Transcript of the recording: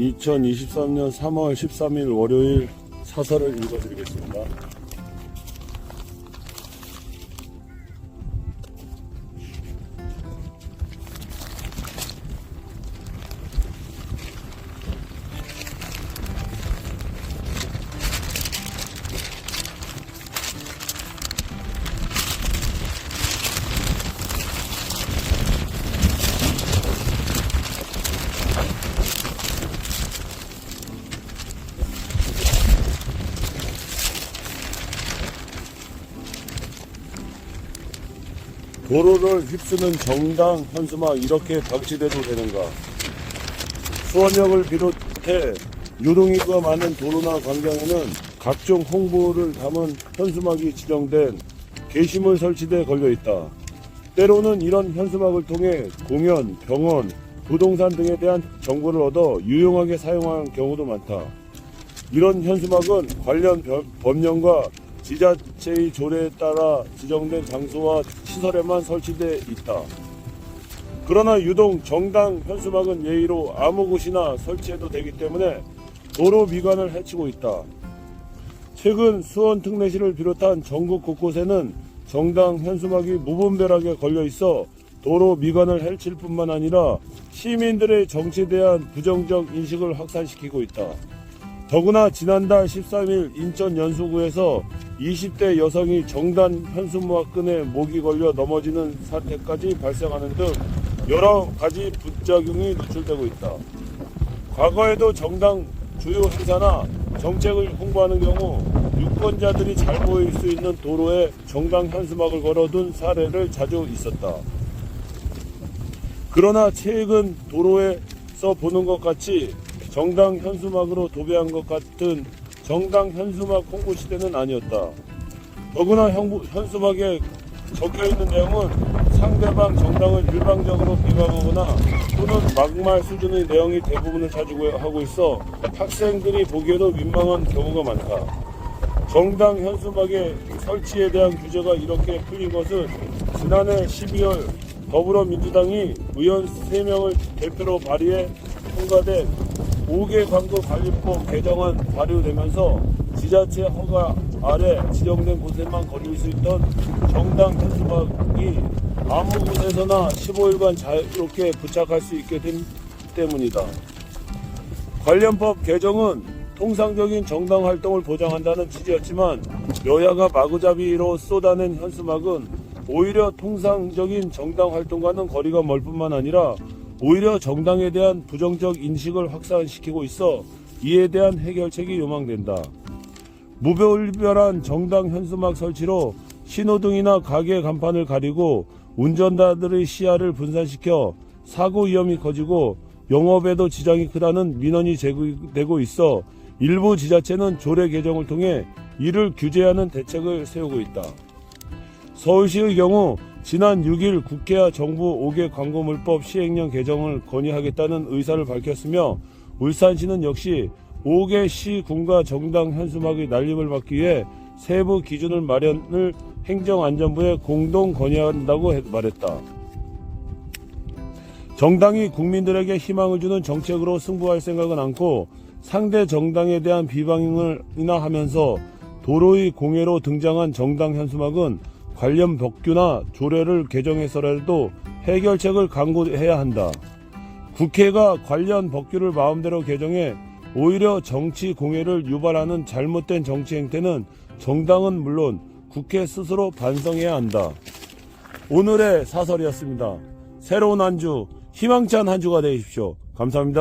2023년 3월 13일 월요일 사설을 읽어드리겠습니다. 도로를 휩쓰는 정당 현수막 이렇게 방치돼도 되는가? 수원역을 비롯해 유동인구가 많은 도로나 광장에는 각종 홍보를 담은 현수막이 지정된 게시물 설치돼 걸려 있다. 때로는 이런 현수막을 통해 공연, 병원, 부동산 등에 대한 정보를 얻어 유용하게 사용하는 경우도 많다. 이런 현수막은 관련 벼- 법령과 지자체의 조례에 따라 지정된 장소와 시설에만 설치돼 있다. 그러나 유동 정당 현수막은 예의로 아무 곳이나 설치해도 되기 때문에 도로 미관을 해치고 있다. 최근 수원 특례시를 비롯한 전국 곳곳에는 정당 현수막이 무분별하게 걸려 있어 도로 미관을 해칠 뿐만 아니라 시민들의 정치에 대한 부정적 인식을 확산시키고 있다. 더구나 지난달 13일 인천 연수구에서 20대 여성이 정단 현수막끈에 목이 걸려 넘어지는 사태까지 발생하는 등 여러 가지 부작용이 노출되고 있다. 과거에도 정당 주요 행사나 정책을 홍보하는 경우 유권자들이 잘 보일 수 있는 도로에 정당 현수막을 걸어둔 사례를 자주 있었다. 그러나 최근 도로에서 보는 것 같이 정당 현수막으로 도배한 것 같은 정당 현수막 홍보 시대는 아니었다. 더구나 형부- 현수막에 적혀 있는 내용은 상대방 정당을 일방적으로 비방하거나 또는 막말 수준의 내용이 대부분을 차지고 하고 있어 학생들이 보기에도 민망한 경우가 많다. 정당 현수막의 설치에 대한 규제가 이렇게 풀린 것은 지난해 12월 더불어민주당이 의원 3명을 대표로 발의해 통과된 5개 광고 관리법 개정안 발효되면서 지자체 허가 아래 지정된 곳에만 걸릴 수 있던 정당 현수막이 아무 곳에서나 15일간 자유롭게 부착할 수 있게 된 때문이다. 관련법 개정은 통상적인 정당 활동을 보장한다는 취지였지만 여야가 마구잡이로 쏟아낸 현수막은 오히려 통상적인 정당 활동과는 거리가 멀 뿐만 아니라 오히려 정당에 대한 부정적 인식을 확산시키고 있어 이에 대한 해결책이 요망된다. 무별별한 정당 현수막 설치로 신호등이나 가게 간판을 가리고 운전자들의 시야를 분산시켜 사고 위험이 커지고 영업에도 지장이 크다는 민원이 제기되고 있어 일부 지자체는 조례 개정을 통해 이를 규제하는 대책을 세우고 있다. 서울시의 경우 지난 6일 국회와 정부 5개 광고물법 시행령 개정을 건의하겠다는 의사를 밝혔으며 울산시는 역시 5개 시, 군과 정당 현수막의 난립을 막기 위해 세부 기준을 마련을 행정안전부에 공동 건의한다고 해- 말했다. 정당이 국민들에게 희망을 주는 정책으로 승부할 생각은 않고 상대 정당에 대한 비방이나 하면서 도로의 공해로 등장한 정당 현수막은 관련 법규나 조례를 개정해서라도 해결책을 강구해야 한다. 국회가 관련 법규를 마음대로 개정해 오히려 정치 공해를 유발하는 잘못된 정치 행태는 정당은 물론 국회 스스로 반성해야 한다. 오늘의 사설이었습니다. 새로운 한 주, 희망찬 한 주가 되십시오. 감사합니다.